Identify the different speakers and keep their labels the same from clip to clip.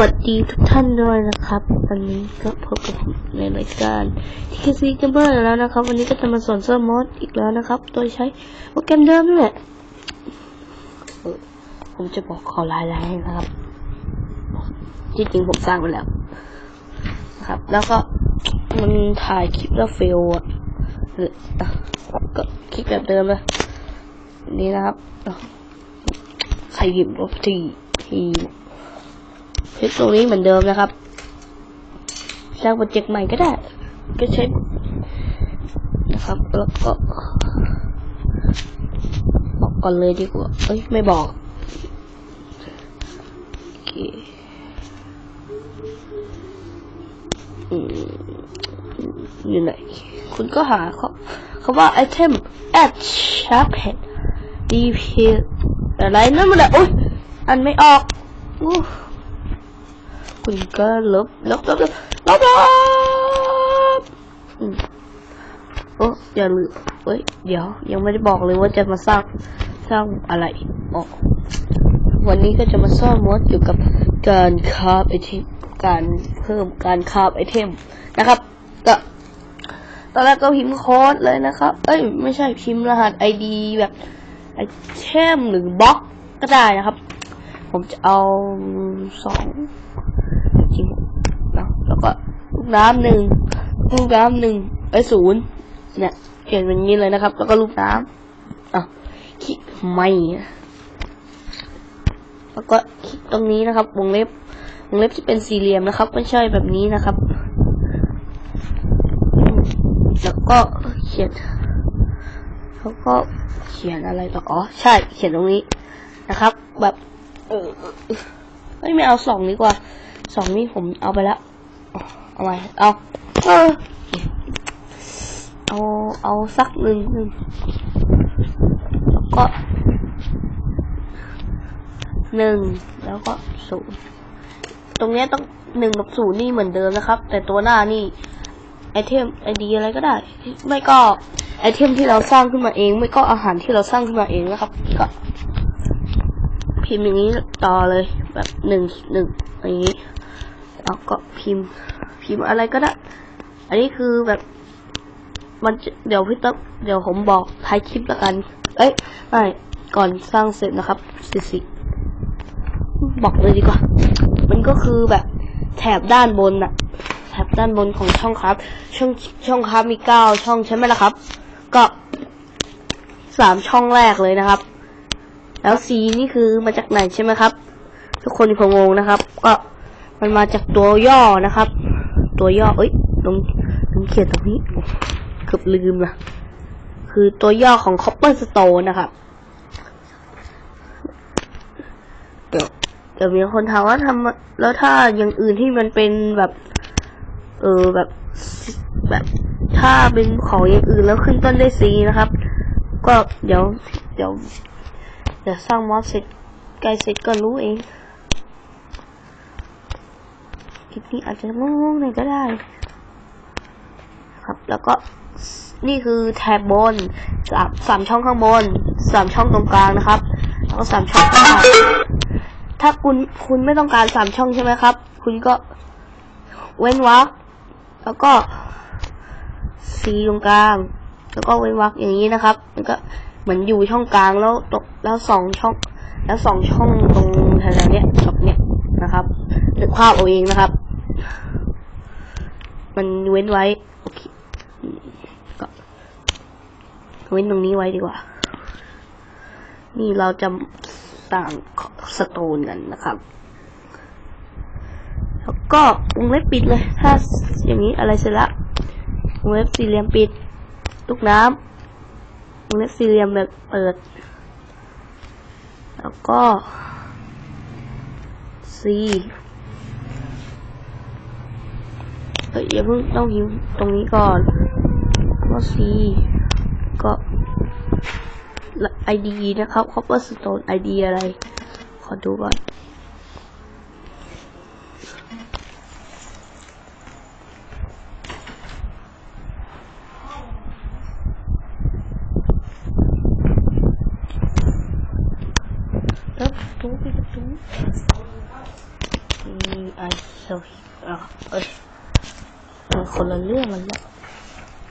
Speaker 1: วัสดีทุกท่านด้วยนะครับ วันนี้ก็พบกับผมในรายการทีคซีกัมเบอร์แล้วนะครับ วันนี้ก็จะมาสอนเซิร์มอดอีกแล้วนะครับ โดยใช้โปรแกรมเดิมนี่แหละผมจะบอกขอรายละเอียดนะครับ ที่จริงผมสร้างไปแล้วนะครับ แล้วก็มันถ่ายคลิปแล้วเฟลอะเอออะก็คลิปแบบเดิมเลยนี่นะครับใครหยิบรถทีที่ คลิปตรงนี้เหมือนเดิมนะครับสร้างโปรเจกต์ใหม่ก็ได้ ก็ใช้นะครับแล้วก็บอกก่อนเลยดีกว่าเอ้ยไม่บอกโอเคอยู่ไหน คุณก็หาเขาคำว่า item at sharphead dp อะไรนั่นมันแหละโอ๊ยอันไม่ออกอู้ คุณก็ลบลบลบลบลบลบอืมโอ้อย่าลืมเอ้ย เดี๋ยว ยังไม่ได้บอกเลยว่าจะมาสร้างสร้างอะไรออกวันนี้ก็จะมาสร้างมดเกี่กับการคาบไอเทมการเพิ่มการคาบไอเทมนะครับ ก็ตอนแรกก็พิมพ์โค้ดเลยนะครับ เอ้ย ไม่ใช่พิมพ์รหัส ID แบบไอเทมหรือบล็อกก็ได้นะครับ ผมจะเอาสองจริงๆนะแล้ว ก็ลูกน้ำหนึ่งลูกน้ำหนึ่งไอศูนย์เนี่ยเขียนแบบนี้เลยนะครับ แล้วก็ลูกน้ำอะคลิกไม่แล้วก็คลิกตรงนี้นะครับ วงเล็บวงเล็บจะเป็นสี่เหลี่ยมนะครับ ไม่ใช่แบบนี้นะครับ แล้วก็เขียนแล้วก็เขียนอะไรต่ออ๋อใช่ เขียนตรงนี้นะครับ แบบ เออไม่ไม่เอาสองดีกว่าสองนี่ผมเอาไปแล้ว เอาไว้เอาเออเอาเอาสักหนึ่งหนึ่งแล้วก็หนึ่งแล้วก็ศูนย์ตรงนี้ต้องหนึ่งกับศูนย์นี่เหมือนเดิมนะครับ แต่ตัวหน้านี่ไอเทมไอดีอะไรก็ได้ ไม่ก็ไอเทมที่เราสร้างขึ้นมาเอง ไม่ก็อาหารที่เราสร้างขึ้นมาเองนะครับ ก็พิมพ์อย่างนี้ต่อเลยแบบหนึ่งหนึ่งอย่างนี้แล้วก็พิมพ์ พิมพ์อะไรก็ได้ อันนี้คือแบบ มันเดี๋ยวพี่ต๊อบเดี๋ยวผมบอกท้ายคลิปละกัน เอ้ยไม่ก่อนสร้างเสร็จนะครับสิสิบอกเลยดีกว่า มันก็คือแบบแถบด้านบนน่ะแถบด้านบนของช่องครับ ช่องช่องครับมีเก้าช่องใช่ไหมล่ะครับ ก็สามช่องแรกเลยนะครับ แล้วสีนี่คือมาจากไหนใช่ไหมครับ ทุกคนคงงงนะครับ ก็มันมาจากตัวย่อนะครับ ตัวย่อ เอ้ยลงลงเขียนตรงนี้เกือบลืมละคือตัวย่อของ Copper Stone นะครับ เดี๋ยวเดี๋ยวมีคนถามว่าทำแล้วถ้าอย่างอื่นที่มันเป็นแบบ เออแบบแบบถ้าเป็นของอย่างอื่นแล้วขึ้นต้นด้วยซีนะครับ ก็เดี๋ยว เดี๋ยวเดี๋ยวสร้างมอสเสร็จใกล้เสร็จก็รู้เอง คลิปนี้อาจจะงงๆหน่อยก็ได้ ครับ แล้วก็นี่คือแถบบนสามสามช่องข้างบนสามช่องตรงกลางนะครับ แล้วก็สามช่องข้างล่างถ้าคุณคุณไม่ต้องการสามช่องใช่ไหมครับ คุณก็เว้นวรรคแล้วก็สีตรงกลาง แล้วก็เว้นวรรคอย่างนี้นะครับ มันก็เหมือนอยู่ช่องกลางแล้วตกแล้วสองช่อง แล้วสองช่องตรงแถวๆเนี้ยตกเนี้ยนะครับนึกภาพเอาเองนะครับ มันเว้นไว้โอเคก็เว้นตรงนี้ไว้ดีกว่า นี่เราจะสร้างสโตนกันนะครับ แล้วก็วงเล็บปิดเลย ถ้าอย่างนี้อะไรเสร็จละวงเล็บสี่เหลี่ยมปิด ลูกน้ำวงเล็บสี่เหลี่ยมแบบเปิด แล้วก็ C เฮ้ยอย่าเพิ่งต้องหิวตรงนี้ก่อนก็ซีก็ไอดีนะครับคอปเปอร์สโตนไอดีอะไร ขอดูก่อนตู้ไปตู้อืมไอโซเออ มันคนละเรื่องมันละ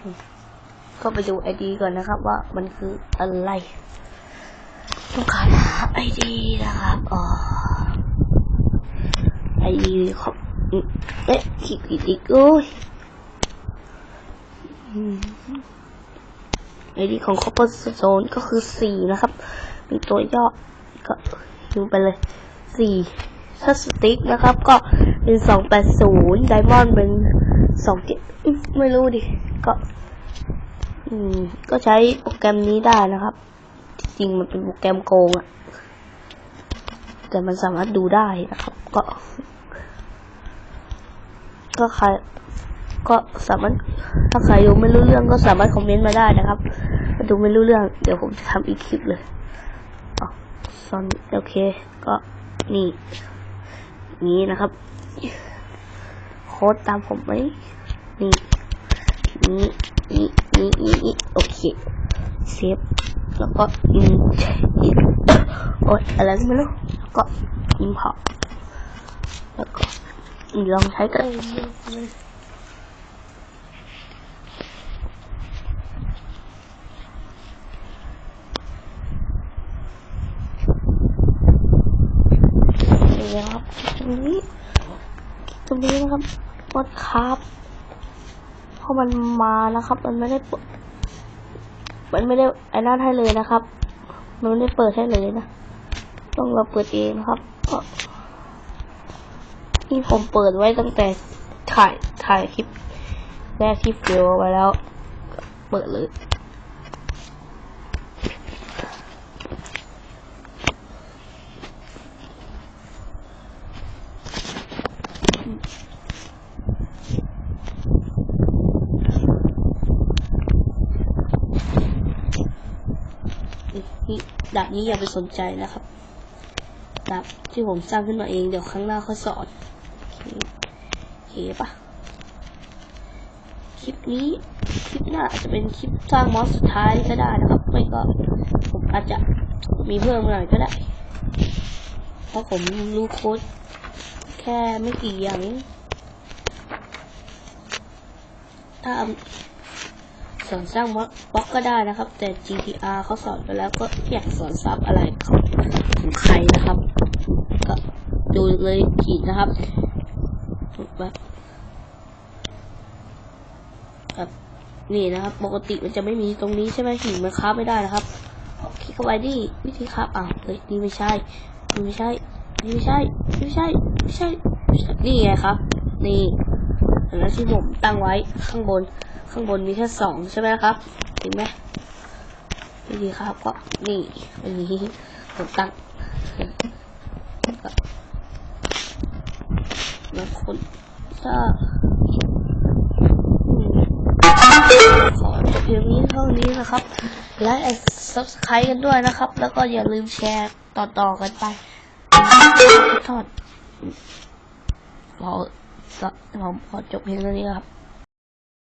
Speaker 1: อืมก็ไปดูไอดีก่อนนะครับ ว่ามันคืออะไร ต้องการหาไอดีนะครับอ๋อไอดีครับอืมเอ๊ะขีดผิดอีกโอ้ยไอดีของ Copper Zone ก็คือสี่นะครับ เป็นตัวย่อก็ดูไปเลยสี่ถ้าสติ๊กนะครับ ก็เป็นสองแปดศูนย์ไดมอนด์เป็น สองเจ็ดไม่รู้ดิ ก็ อืม ก็ใช้โปรแกรมนี้ได้นะครับ จริงๆมันเป็นโปรแกรมโกงอะแต่มันสามารถดูได้นะครับ ก็ ก็ใคร ก็สามารถ ถ้าใครดูไม่รู้เรื่องก็สามารถคอมเมนต์มาได้นะครับถ้าดูไม่รู้เรื่อง เดี๋ยวผมจะทำอีกคลิปเลยอ๋อซอนโอเค ก็นี่นี้นะครับ ค้ดตามผมไหมนี่นี่นี่นี่นี่นี่โอเคเซฟแล้วก็อินอินโอ๊ยอะไรก็ไม่รู้แล้วก็อินพอร์ตแล้วก็ลองใช้กันนี่ครับตรงนี้ตรงนี้นะครับ วอดครับเพราะมันมานะครับ มันไม่ได้เปิดมันไม่ได้ไอ้นั่นให้เลยนะครับ มันไม่ได้เปิดให้เลยนะ ต้องเราเปิดเองครับก็นี่ผมเปิดไว้ตั้งแต่ถ่ายถ่ายคลิปแรกที่ฟิลไว้แล้ว เปิดเลย นี่ ดาบนี้อย่าไปสนใจนะครับดาบที่ผมสร้างขึ้นมาเองเดี๋ยวครั้งหน้าค่อยสอนโอเคโอเคปะคลิปนี้คลิปหน้าอาจจะเป็นคลิปสร้างมอสสุดท้ายก็ได้นะครับ ไม่ก็ผมอาจจะมีเพิ่มหน่อยก็ได้ เพราะผมรู้โค้ดแค่ไม่กี่อย่างเองถ้า สอนสร้างบล็อกก็ได้นะครับ แต่ GTR เขาสอนไปแล้วก็อยากสอนซับอะไรของของใครนะครับ ก็ดูเลยขีดนะครับแบบแบบนี่นะครับ ปกติมันจะไม่มีตรงนี้ใช่ไหมหินมันค้าไม่ได้นะครับคลิกเข้าไปดิวิธีครับอ้าวเฮ้ยนี่ไม่ใช่นี่ไม่ใช่นี่ไม่ใช่นี่ไม่ใช่ไม่ใช่ไม่ใช่นี่ไงครับ นี่แล้วที่ผมตั้งไว้ข้างบน ข้างบนมีแค่สองใช่ไหมครับเห็นไหมไม่ดีครับก็นี่อันนี้ผมตั้งแล้วคนถ้าขอจบเพียงนี้เท่านี้นะครับไลค์ subscribe กันด้วยนะครับ แล้วก็อย่าลืมแชร์ต่อๆกันไปทอดเราเราขอจบเพียงเท่านี้ครับ